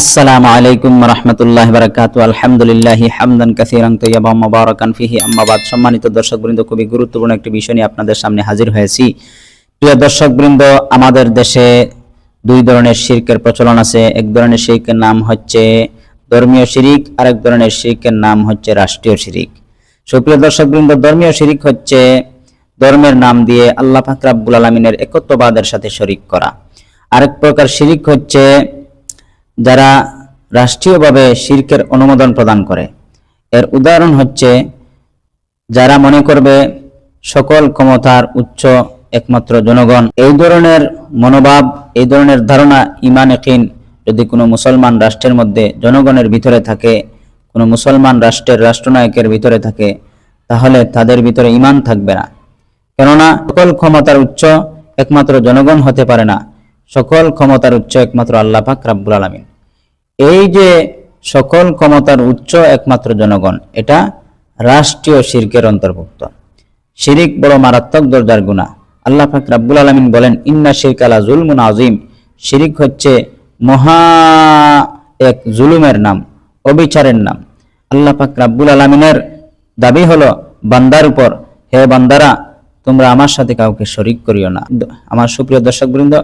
আসসালামু আলাইকুম রহমতুল্লাহ বারাকাতু আলহামদুলিল্লাহ হামদান কাসিরান তৈয়াবা মুবারাকান ফিহি। আম্মাবাদ সম্মানিত দর্শকবৃন্দ, খুবই গুরুত্বপূর্ণ একটি বিষয় নিয়ে আপনাদের সামনে হাজির হয়েছি। প্রিয় দর্শকবৃন্দ, আমাদের দেশে দুই ধরনের শিরকের প্রচলন আছে। এক ধরনের শিরকের নাম হচ্ছে ধর্মীয় শিরিক আর এক ধরনের শিরকের নাম হচ্ছে রাষ্ট্রীয় শিরিক। সুপ্রিয় দর্শকবৃন্দ, ধর্মীয় শিরিক হচ্ছে ধর্মের নাম দিয়ে আল্লাহ পাক রাব্বুল আলামিনের একত্ববাদের সাথে শরিক করা। আরেক প্রকার শিরিক হচ্ছে যারা রাষ্ট্রীয়ভাবে শিরকের অনুমোদন প্রদান করে। এর উদাহরণ হচ্ছে, যারা মনে করবে সকল ক্ষমতার উচ্চ একমাত্র জনগণ, এই ধরনের মনোভাব, এই ধরনের ধারণা ইমান একিন যদি কোনো মুসলমান রাষ্ট্রের মধ্যে জনগণের ভিতরে থাকে, কোনো মুসলমান রাষ্ট্রের রাষ্ট্রনায়কের ভিতরে থাকে, তাহলে তাদের ভিতরে ইমান থাকবে না। কেননা, সকল ক্ষমতার উচ্চ একমাত্র জনগণ হতে পারে না, সকল ক্ষমতার উচ্চ একমাত্র আল্লাহ পাক রাব্বুল আলামিন। এই যে সকল ক্ষমতার উচ্চ একমাত্র জনগণ, এটা রাষ্ট্রীয় শিরকের অন্তর্ভুক্ত। শিরিক বড় মারাত্মক, দরজার গুণা আল্লাহ পাক রাব্বুল আলামিন বলেন, ইন্না শিরক আলা জুলমুন আজিম শিরিক হচ্ছে মহা এক জুলুমের নাম, অবিচারের নাম। আল্লাহ পাক রাব্বুল আলামিনের দাবি হলো, বান্দার উপর, হে বান্দারা, তোমরা আমার সাথে কাউকে শরিক করিও না। আমার সুপ্রিয় দর্শকবৃন্দ,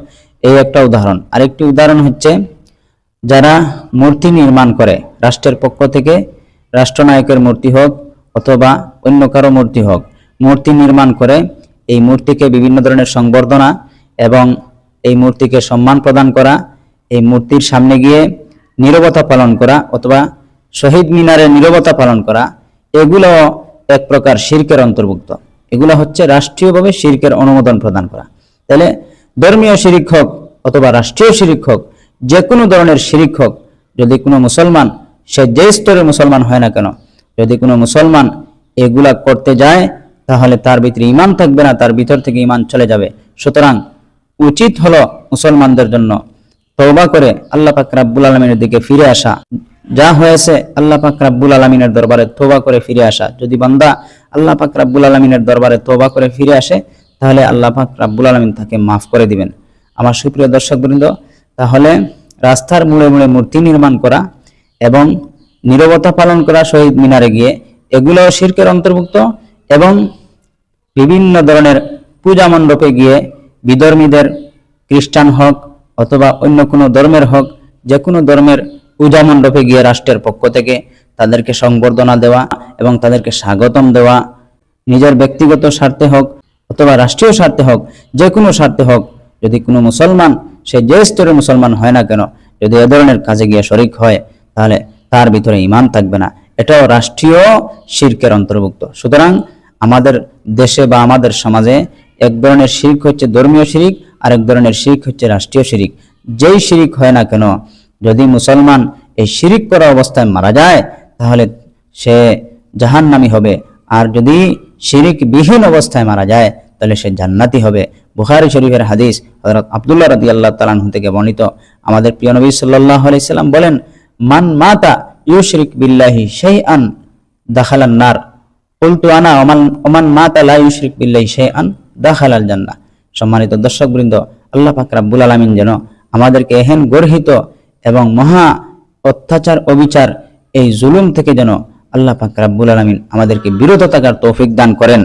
এই একটা উদাহরণ। আরেকটি উদাহরণ হচ্ছে যারা মূর্তি নির্মাণ করে, রাষ্ট্রের পক্ষ থেকে রাষ্ট্রনায়কের মূর্তি হোক অথবা অন্য কারও মূর্তি হোক, মূর্তি নির্মাণ করে এই মূর্তিকে বিভিন্ন ধরনের সংবর্ধনা এবং এই মূর্তিকে সম্মান প্রদান করা, এই মূর্তির সামনে গিয়ে নীরবতা পালন করা অথবা শহীদ মিনারে নীরবতা পালন করা, এগুলো এক প্রকার শিরকের অন্তর্ভুক্ত। এগুলো হচ্ছে রাষ্ট্রীয়ভাবে শিরকের অনুমোদন প্রদান করা। তাহলে ধর্মীয় শিরিক হোক অথবা রাষ্ট্রীয় শিরিক হোক যে কোনো ধরনের শিরিক হোক, যদি কোনো মুসলমান, সে যে স্তরের মুসলমান হয় না কেন, যদি কোনো মুসলমান এগুলা করতে যায়, তাহলে তার ভিতরে ইমান থাকবে না, তার ভিতর থেকে ইমান চলে যাবে। সুতরাং উচিত হলো মুসলমানদের জন্য তওবা করে আল্লাহ পাক রাব্বুল আলমিনের দিকে ফিরে আসা। যা হয়েছে, আল্লাহ পাক রাব্বুল আলমিনের দরবারে তোবা করে ফিরে আসা। যদি বান্দা আল্লাহ পাক রাব্বুল আলমিনের দরবারে তোবা করে ফিরে আসে, তাহলে আল্লাহ পাক রাব্বুল আলমিন তাকে মাফ করে দিবেন। আমার সুপ্রিয় দর্শকবৃন্দ, তাহলে রাস্তার মুড়ে মুড়ে মূর্তি নির্মাণ করা এবং নীরবতা পালন করা শহীদ মিনারে গিয়ে এগুলো শিরকের অন্তর্ভুক্ত এবং বিভিন্ন ধরনের পূজা মণ্ডপে গিয়ে বিধর্মীদের খ্রিস্টান হোক অথবা অন্য কোনো ধর্মের হোক, যে কোনো ধর্মের পূজা মণ্ডপে গিয়ে রাষ্ট্রের পক্ষ থেকে তাদেরকে সংবর্ধনা দেওয়া এবং তাদেরকে স্বাগতম দেওয়া, নিজের ব্যক্তিগত স্বার্থে হোক অথবা রাষ্ট্রীয় স্বার্থে হোক, যে কোনো স্বার্থে হোক, যদি কোনো মুসলমান সে যে স্তরের মুসলমান হয় না কেন, যদি এ ধরনের কাজে গিয়ে শরিক হয়, তাহলে তার ভিতরে ইমান থাকবে না। এটাও রাষ্ট্রীয় শিরকের অন্তর্ভুক্ত। সুতরাং আমাদের দেশে বা আমাদের সমাজে এক ধরনের শিরিক হচ্ছে ধর্মীয় শিরিক, আর এক ধরনের শিরিক হচ্ছে রাষ্ট্রীয় শিরিক। যেই শিরিক হয় না কেন, যদি মুসলমান এই শিরিক করা অবস্থায় মারা যায়, তাহলে সে জাহান্নামী হবে। আর যদি শিরিক বিহীন অবস্থায় মারা যায় তাহলে সে জান্নাতি হবে। বুখারি শরীফের হাদিস হযরত আব্দুল্লাহ রাদি আল্লাহ তালানহু থেকে বর্ণিত। আমাদের প্রিয় নবী সাল্লাল্লাহু আলাইহি সাল্লাম বলেন, মান মাতা ইউশরিক বিল্লাহি শাইআন দাখালান নার। কুলতু আনা ওমান ওমান মাতা লা ইউশরিক বিল্লাহি শাইআন দাখালাল জান্নাহ। সম্মানিত দর্শকবৃন্দ, আল্লাহ পাক রাব্বুল আলামিন যেন আমাদেরকে এহেন গর্হিত এবং মহা অত্যাচার অবিচার এই জুলুম থেকে যেন আল্লাহ পাক রাব্বুল আলামিন আমাদেরকে বিরত থাকার তৌফিক দান করেন।